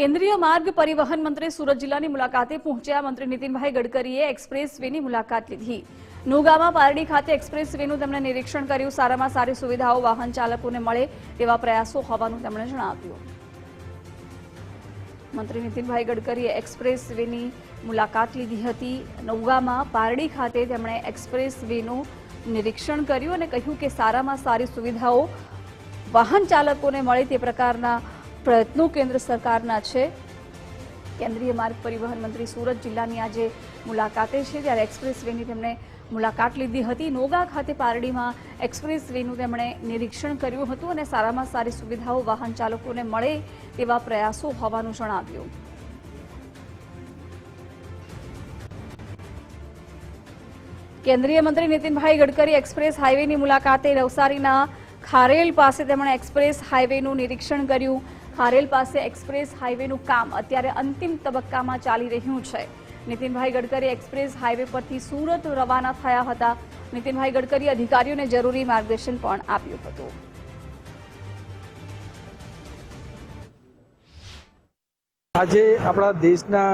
કેન્દ્રીય માર્ગ પરિવહન મંત્રી સુરત જિલ્લાની મુલાકાતે પહોંચ્યા મંત્રી નીતિનભાઈ ગડકરીએ એક્સપ્રેસ વેની મુલાકાત લીધી. નુગામાં પારડી ખાતે એક્સપ્રેસ વેનું તેમણે નિરીક્ષણ કર્યું, સારામાં સારી સુવિધાઓ વાહન ચાલકોને મળે તેવા પ્રયાસો હોવાનું તેમણે જણાવ્યું. મંત્રી નીતિનભાઈ ગડકરીએ એક્સપ્રેસ વેની મુલાકાત લીધી હતી. નૌગામાં પારડી ખાતે તેમણે એક્સપ્રેસ વેનું નિરીક્ષણ કર્યું અને કહ્યું કે સારામાં સારી સુવિધાઓ વાહન ચાલકોને મળે તે પ્રકારના પ્રયત્નો કેન્દ્ર સરકારના છે. કેન્દ્રીય માર્ગ પરિવહન મંત્રી સુરત જિલ્લાની આજે મુલાકાતે છે. ત્યારે એક્સપ્રેસ વેની તેમણે મુલાકાત લીધી હતી. નોગા ખાતે પારડીમાં એક્સપ્રેસ વેનું તેમણે નિરીક્ષણ કર્યું હતું અને સારામાં સારી સુવિધાઓ વાહન ચાલકોને મળે તેવા પ્રયાસો હોવાનું જણાવ્યું. કેન્દ્રીય મંત્રી નીતિનભાઈ ગડકરી એક્સપ્રેસ હાઈવેની મુલાકાતે નવસારીના ખારેલ પાસે તેમણે એક્સપ્રેસ હાઈવેનું નિરીક્ષણ કર્યું. ખારેલ પાસે એક્સપ્રેસ હાઈવેનું કામ અત્યારે અંતિમ તબક્કામાં ચાલી રહ્યું છે. નીતિનભાઈ ગડકરી એક્સપ્રેસ હાઈવે પરથી સુરત રવાના થયા હતા. નીતિનભાઈ ગડકરી અધિકારીઓને જરૂરી માર્ગદર્શન પણ આપ્યું હતું. આજે આપણા દેશના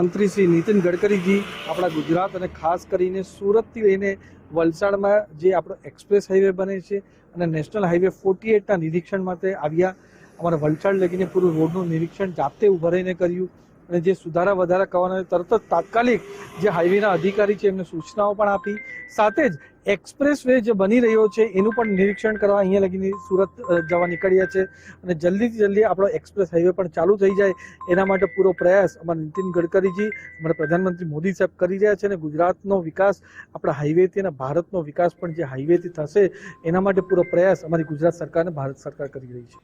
મંત્રી શ્રી નીતિન ગડકરીજી આપણા ગુજરાત અને ખાસ કરીને સુરતથી લઈને વલસાડમાં જે આપણો એક્સપ્રેસ હાઈવે બને છે અને નેશનલ હાઈવે ફોર્ટી એટના નિરીક્ષણ માટે આવ્યા. અમારા વલસાડ લગીને પૂરું રોડનું નિરીક્ષણ જાતે ઊભા રહીને કર્યું અને જે સુધારા વધારા કરવાના તરત જ તાત્કાલિક જે હાઈવેના અધિકારી છે એમને સૂચનાઓ પણ આપી. સાથે જ એક્સપ્રેસ વે જે બની રહ્યો છે, એનું પણ નિરીક્ષણ કરવા અહીંયા લગીને સુરત જવા નીકળ્યા છે અને જલ્દીથી જલ્દી આપણો એક્સપ્રેસ હાઈવે પણ ચાલુ થઈ જાય. એના માટે પૂરો પ્રયાસ અમારા નીતિન ગડકરીજી, અમારા પ્રધાનમંત્રી મોદી સાહેબ કરી રહ્યા છે અને ગુજરાતનો વિકાસ, આપણા હાઈવેથી અને ભારતનો વિકાસ પણ જે હાઈવેથી થશે, એના માટે પૂરો પ્રયાસ અમારી ગુજરાત સરકાર અને ભારત સરકાર કરી રહી છે.